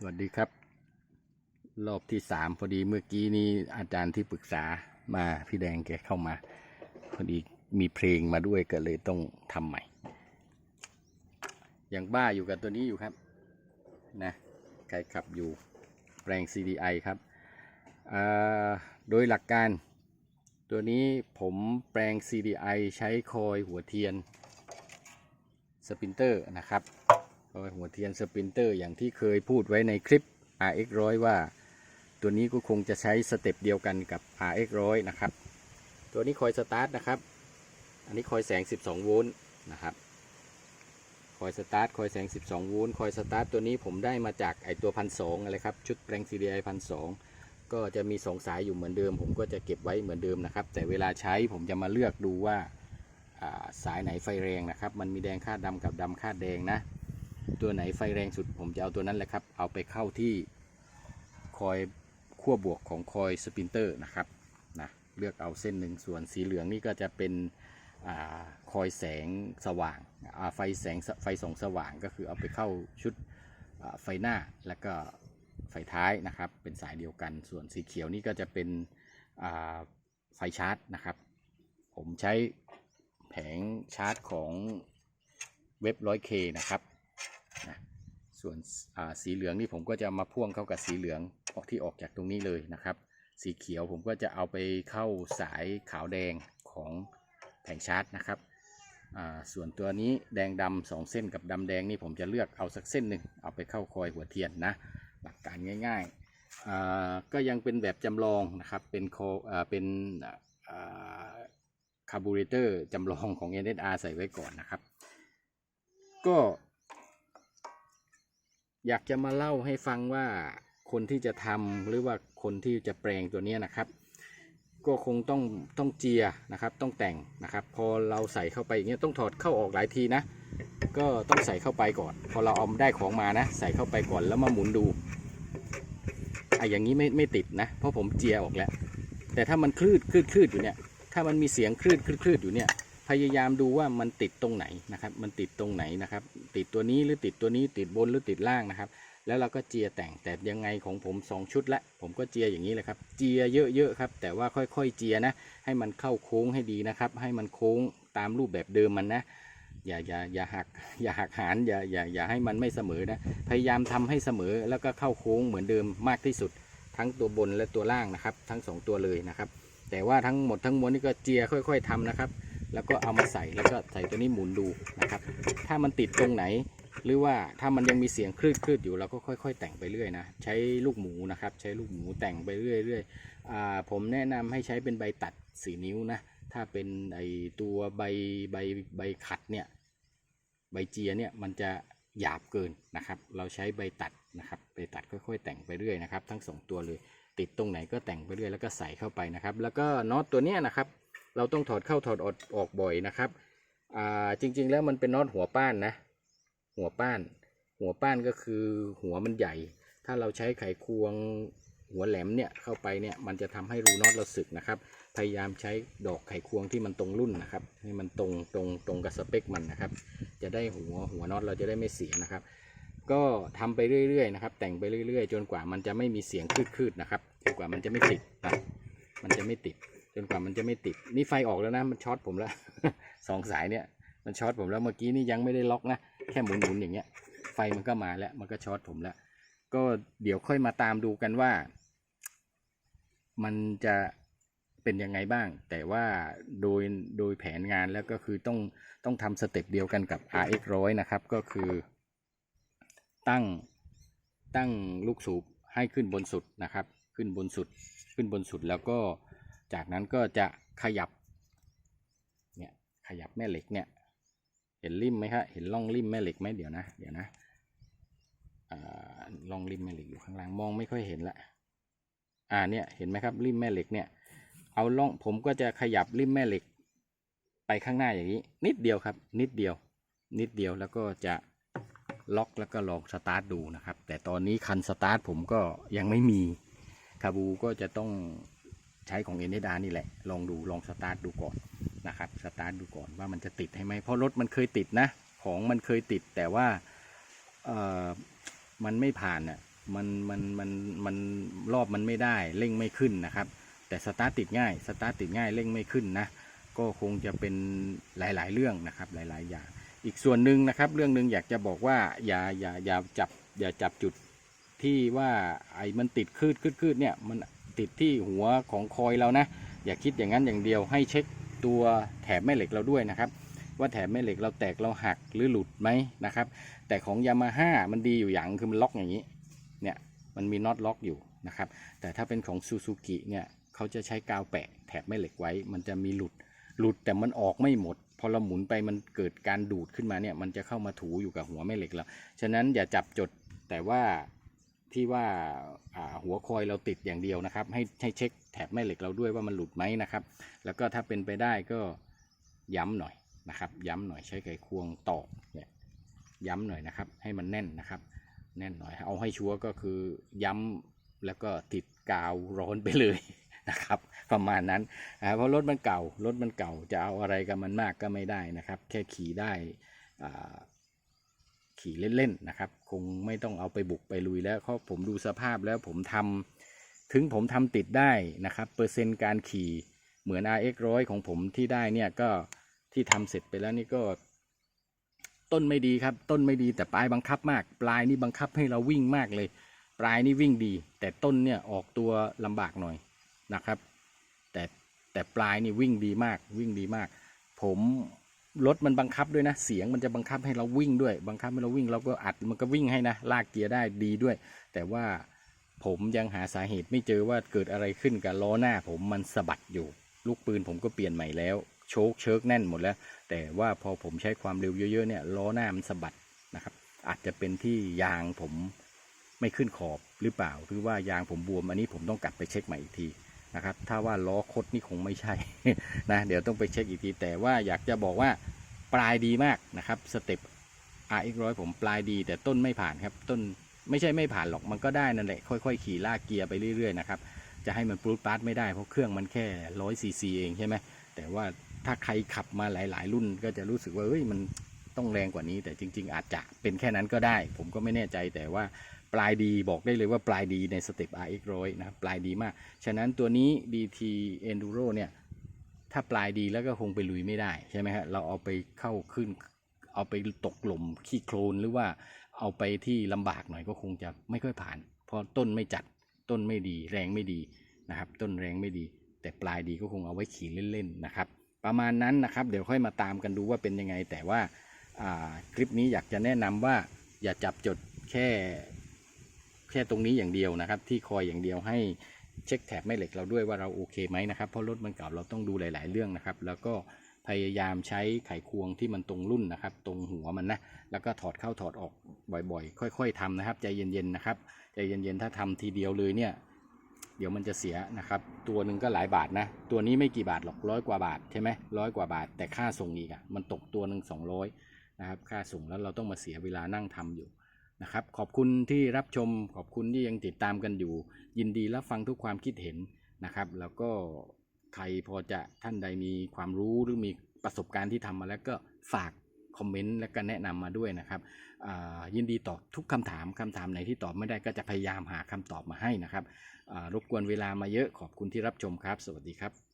สวัสดีครับ รอบที่สามพอดีเมื่อกี้นี้อาจารย์ที่ปรึกษามาพี่แดงแกเข้ามา พอดีมีเพลงมาด้วยก็เลยต้องทำใหม่ อยังบ้าอยู่กับตัวนี้อยู่ครับนะใครขับอยู่แปลง CDI ครับโดยหลักการ ตัวนี้ผมแปลง CDI ใช้คอยหัวเทียนสปินเตอร์นะครับ คอยหัวเทียนสปรินเตอร์อย่างที่เคยพูดไว้ในคลิป RX 100ว่า ตัวนี้ก็คงจะใช้สเต็ปเดียวกันกับ RX 100นะครับ ตัวนี้คอยสตาร์ทนะครับ อันนี้คอยแสง 12 โวลต์นะครับ คอยสตาร์ทคอยแสง 12 โวลต์คอยสตาร์ทตัวนี้ผมได้มาจากไอตัวพันสองอะไรครับ ชุดแปลง CDI พันสองก็จะมีสองสายอยู่เหมือนเดิม ผมก็จะเก็บไว้เหมือนเดิมนะครับ แต่เวลาใช้ผมจะมาเลือกดูว่าอ่าสายไหนไฟแรงนะครับ มันมีแดงคาดดำกับดำคาดแดงนะ ตัวไหนไฟแรงสุดผมจะเอาตัวนั้นแหละครับ เอาไปเข้าที่คอยขั้วบวกของคอยสปินเตอร์นะครับนะเลือกเอาเส้นหนึ่งส่วนสีเหลืองนี่ก็จะเป็นอคอยแสงสว่างไฟแสงไฟส่องสว่างก็คือเอาไปเข้าชุดไฟหน้าแล้วก็ไฟท้ายนะครับ เป็นสายเดียวกัน ส่วนสีเขียวนี่ก็จะเป็นไฟชาร์จนะครับ ผมใช้แผงชาร์จของเว็บ 100K นะครับ ส่วนสีเหลืองนี่ผมก็จะมาพ่วงเข้ากับสีเหลืองออกที่ออกจากตรงนี้เลยนะครับ สีเขียวผมก็จะเอาไปเข้าสายขาวแดงของแผงชาร์จนะครับส่วนตัวนี้แดงดำสองเส้นกับดำแดงนี่ผมจะเลือกเอาสักเส้นหนึ่งเอาไปเข้าคอยหัวเทียนนะ หลักการง่ายๆก็ยังเป็นแบบจำลองนะครับ เป็นโคอเป็นคาร์บูเรเตอร์จำลองของ NSR ใส่ไว้ก่อนนะครับ ก็ อยากจะมาเล่าให้ฟังว่าคนที่จะทำหรือว่าคนที่จะแปลงตัวนี้นะครับ ก็คงต้องต้องเจียนะครับ ต้องแต่งนะครับ พอเราใส่เข้าไปอย่างเงี้ยต้องถอดเข้าออกหลายทีนะ ก็ต้องใส่เข้าไปก่อน พอเราเอาได้ของมานะ ใส่เข้าไปก่อนแล้วมาหมุนดูไอ้อย่างนี้ไม่ไม่ติดนะ เพราะผมเจียออกแล้ว แต่ถ้ามันคลืดคลืดคลืดอยู่เนี่ย ถ้ามันมีเสียงคลืดคลืดคลืดอยู่เนี่ย พยายามดูว่ามันติดตรงไหนนะครับ มันติดตรงไหนนะครับ ติดตัวนี้หรือติดตัวนี้ติดบนหรือติดล่างนะครับ แล้วเราก็เจียแต่งแต่ยังไงของผมสองชุดละผมก็เจียอย่างนี้เลยครับ เจียเยอะๆครับ แต่ว่าค่อยๆเจียนะ ให้มันเข้าโค้งให้ดีนะครับ ให้มันโค้งตามรูปแบบเดิมมันนะอย่าอย่าอย่าหักอย่าหักหานอย่าอย่าอย่าให้มันไม่เสมอนะพยายามทำให้เสมอแล้วก็เข้าโค้งเหมือนเดิมมากที่สุด ทั้งตัวบนและตัวล่างนะครับ ทั้งสองตัวเลยนะครับ แต่ว่าทั้งหมดทั้งมวลนี่ก็เจียค่อย ๆทำนะครับ แล้วก็เอามาใส่แล้วก็ใส่ตัวนี้หมุนดูนะครับ ถ้ามันติดตรงไหน หรือว่าถ้ามันยังมีเสียงคลืดคลืดอยู่เราก็ค่อย ๆ แต่งไปเรื่อยนะใช้ลูกหมูนะครับ ใช้ลูกหมูแต่งไปเรื่อยๆอ่าผมแนะนำให้ใช้เป็นใบตัดสีนิ้วนะถ้าเป็นไอตัวใบใบใบขัดเนี่ยใบเจียเนี่ยมันจะหยาบเกินนะครับ เราใช้ใบตัดนะครับใบตัดค่อยๆ แต่งไปเรื่อยนะครับ ทั้งสองตัวเลยติดตรงไหนก็แต่งไปเรื่อยแล้วก็ใส่เข้าไปนะครับ แล้วก็น็อตตัวเนี้ยนะครับ เราต้องถอดเข้าถอดออกออกบ่อยนะครับอ่าจริง ๆ แล้วมันเป็นน็อตหัวป้านนะ หัวป้าน หัวป้านก็คือหัวมันใหญ่ ถ้าเราใช้ไขควงหัวแหลมเนี่ยเข้าไปเนี่ยมันจะทำให้รูน็อตเราสึกนะครับ พยายามใช้ดอกไขควงที่มันตรงรุ่นนะครับ ให้มันตรงตรงตรงกับสเปคมันนะครับ จะได้หัวหัวน็อตเราจะได้ไม่เสียนะครับ ก็ทำไปเรื่อยๆนะครับ แต่งไปเรื่อยๆ จนกว่ามันจะไม่มีเสียงคลืดๆนะครับ จนกว่ามันจะไม่ติดนะมันจะไม่ติด นกว่ามันจะไม่ติด นี่ไฟออกแล้วนะ มันช็อตผมแล้วสองสายเนี่ย มันช็อตผมแล้วเมื่อกี้นี่ยังไม่ได้ล็อกนะ แค่หมุนๆอย่างเงี้ย ไฟมันก็มาแล้ว มันก็ช็อตผมแล้ว ก็เดี๋ยวค่อยมาตามดูกันว่า มันจะเป็นยังไงบ้าง แต่ว่าโดยโดยแผนงานแล้วก็คือต้องต้องทำสเต็ปเดียวกันกับ RX 100นะครับ ก็คือ ตั้งตั้งลูกสูบให้ขึ้นบนสุดนะครับ ขึ้นบนสุด ขึ้นบนสุดแล้วก็ จากนั้นก็จะขยับเนี่ยขยับแม่เหล็กเนี่ยเห็นริมไหมครับเห็นร่องริมแม่เหล็กไหมเดี๋ยวนะเดี๋ยวนะร่องริมแม่เหล็กอยู่ข้างล่างมองไม่ค่อยเห็นละอ่าเนี่ยเห็นไหมครับริมแม่เหล็กเนี่ยเอาล่องผมก็จะขยับริมแม่เหล็กไปข้างหน้าอย่างนี้ นิดเดียวครับ นิดเดียว นิดเดียวแล้วก็จะล็อกแล้วก็ลองสตาร์ทดูนะครับ แต่ตอนนี้คันสตาร์ทผมก็ยังไม่มีคาบูก็จะต้อง ใช้ของเอ็นเดานี่แหละ ลองดูลองสตาร์ทดูก่อนนะครับสตาร์ทดูก่อนว่ามันจะติดให้ไหมเพราะรถมันเคยติดนะ ของมันเคยติดแต่ว่าเออมันไม่ผ่านอะมันมันมันมันรอบมันไม่ได้เร่งไม่ขึ้นนะครับ แต่สตาร์ทติดง่ายสตาร์ทติดง่ายเร่งไม่ขึ้นนะก็คงจะเป็นหลาย ๆ เรื่องนะครับหลาย ๆ อย่าง อีกส่วนหนึ่งนะครับ เรื่องหนึ่งอยากจะบอกว่าอย่าอย่าอย่าจับอย่าจับจุดที่ว่าไอ้มันติดคืดคืดคืดเนี่ยมัน ติดที่หัวของคอยเรานะ อย่าคิดอย่างนั้นอย่างเดียวให้เช็คตัวแถบแม่เหล็กเราด้วยนะครับว่าแถบแม่เหล็กเราแตกเราหักหรือหลุดไหมนะครับ แต่ของยามาฮ่ามันดีอยู่อย่างคือมันล็อกอย่างนี้เนี่ยมันมีน็อตล็อกอยู่นะครับแต่ถ้าเป็นของซูซูกิเนี่ยเขาจะใช้กาวแปะแถบแม่เหล็กไว้ มันจะมีหลุดหลุดแต่มันออกไม่หมด พอเราหมุนไปมันเกิดการดูดขึ้นมาเนี่ยมันจะเข้ามาถูอยู่กับหัวแม่เหล็กเราฉะนั้นอย่าจับจดแต่ว่า ที่ว่าหัวคอยเราติดอย่างเดียวนะครับ ให้ให้เช็คแถบแม่เหล็กเราด้วยว่ามันหลุดไหมนะครับ แล้วก็ถ้าเป็นไปได้ก็ย้ำหน่อยนะครับ ย้ำหน่อยใช้ไขควงตอกเนี่ยย้ำหน่อยนะครับ ให้มันแน่นนะครับ แน่นหน่อยเอาให้ชัวร์ก็คือย้ำแล้วก็ติดกาวร้อนไปเลยนะครับประมาณนั้นเพราะรถมันเก่ารถมันเก่าจะเอาอะไรกับมันมากก็ไม่ได้นะครับ แค่ขี่ได้อ่า ขี่เล่นๆนะครับ คงไม่ต้องเอาไปบุกไปลุยแล้วเพราะผมดูสภาพแล้วผมทำถึงผมทำติดได้นะครับ เปอร์เซ็นต์การขี่เหมือน RX 100ของผมที่ได้เนี่ยก็ที่ทำเสร็จไปแล้วนี่ก็ ต้นไม่ดีครับ ต้นไม่ดีแต่ปลายบังคับมาก ปลายนี่บังคับให้เราวิ่งมากเลย ปลายนี่วิ่งดี แต่ต้นเนี่ยออกตัวลำบากหน่อยนะครับ แต่แต่ปลายนี่วิ่งดีมากวิ่งดีมาก ผม รถมันบังคับด้วยนะ เสียงมันจะบังคับให้เราวิ่งด้วย บังคับให้เราวิ่งเราก็อัดมันก็วิ่งให้นะ ลากเกียร์ได้ดีด้วย แต่ว่าผมยังหาสาเหตุไม่เจอว่าเกิดอะไรขึ้นกับล้อหน้า ผมมันสะบัดอยู่ ลูกปืนผมก็เปลี่ยนใหม่แล้ว โชคเชิกแน่นหมดแล้ว แต่ว่าพอผมใช้ความเร็วเยอะๆเนี่ยล้อหน้ามันสะบัดนะครับ อาจจะเป็นที่ยางผมไม่ขึ้นขอบหรือเปล่า หรือว่ายางผมบวม อันนี้ผมต้องกลับไปเช็คใหม่อีกที นะครับ ถ้าว่าล้อคดนี่คงไม่ใช่นะเดี๋ยวต้องไปเช็คอีกทีแต่ว่าอยากจะบอกว่าปลายดีมากนะครับสเต็ป RX ร้อยผมปลายดีแต่ต้นไม่ผ่านครับ ต้นไม่ใช่ไม่ผ่านหรอกมันก็ได้นั่นแหละค่อยๆ ขี่ลากเกียร์ไปเรื่อยๆนะครับจะให้มันปรูดปาร์ตไม่ได้เพราะเครื่องมันแค่ร้อยซีซีเองใช่ไหมแต่ว่าถ้าใครขับมาหลาย ๆ รุ่นก็จะรู้สึกว่าเฮ้ยมันต้องแรงกว่านี้ แต่จริง ๆ อาจจะเป็นแค่นั้นก็ได้ ผมก็ไม่แน่ใจแต่ว่า ปลายดีบอกได้เลยว่าปลายดีในสเต็ป RX ร้อยนะปลายดีมาก ฉะนั้นตัวนี้ DT Enduro เนี่ยถ้าปลายดีแล้วก็คงไปลุยไม่ได้ใช่ไหมฮะเราเอาไปเข้าขึ้น เอาไปตกหล่มขี้โคลนหรือว่าเอาไปที่ลำบากหน่อยก็คงจะไม่ค่อยผ่าน เพราะต้นไม่จัดต้นไม่ดี แรงไม่ดีนะครับ ต้นแรงไม่ดี แต่ปลายดีก็คงเอาไว้ขี่เล่นๆนะครับ ประมาณนั้นนะครับ เดี๋ยวค่อยมาตามกันดูว่าเป็นยังไง แต่ว่าอ่าคลิปนี้อยากจะแนะนำว่าอย่าจับจดแค่ แค่ตรงนี้อย่างเดียวนะครับ ที่คอยอย่างเดียวให้เช็คแถบแม่เหล็กเราด้วยว่าเราโอเคไหมนะครับเพราะรถมันเก่าเราต้องดูหลาย ๆ เรื่องนะครับ แล้วก็พยายามใช้ไขควงที่มันตรงรุ่นนะครับ ตรงหัวมันนะแล้วก็ถอดเข้าถอดออกบ่อยๆ ค่อย ๆทำนะครับ ใจเย็นๆนะครับใจเย็นๆถ้าทำทีเดียวเลยเนี่ยเดี๋ยวมันจะเสียนะครับ ตัวหนึ่งก็หลายบาทนะ ตัวนี้ไม่กี่บาทหรอกร้อยกว่าบาทใช่ไหมร้อยกว่าบาท แต่ค่าส่งอีกอะ่ะมันตกตัวหนึ่งสองร้อยนะครับ ค่าส่งแล้วเราต้องมาเสียเวลานั่งทำอยู่ นะครับ ขอบคุณที่รับชม ขอบคุณที่ยังติดตามกันอยู่ ยินดีรับฟังทุกความคิดเห็นนะครับ แล้วก็ใครพอจะท่านใดมีความรู้หรือมีประสบการณ์ที่ทำมาแล้วก็ฝากคอมเมนต์และก็แนะนำมาด้วยนะครับยินดีตอบทุกคำถามคำถามไหนที่ตอบไม่ได้ก็จะพยายามหาคำตอบมาให้นะครับรบกวนเวลามาเยอะขอบคุณที่รับชมครับ สวัสดีครับ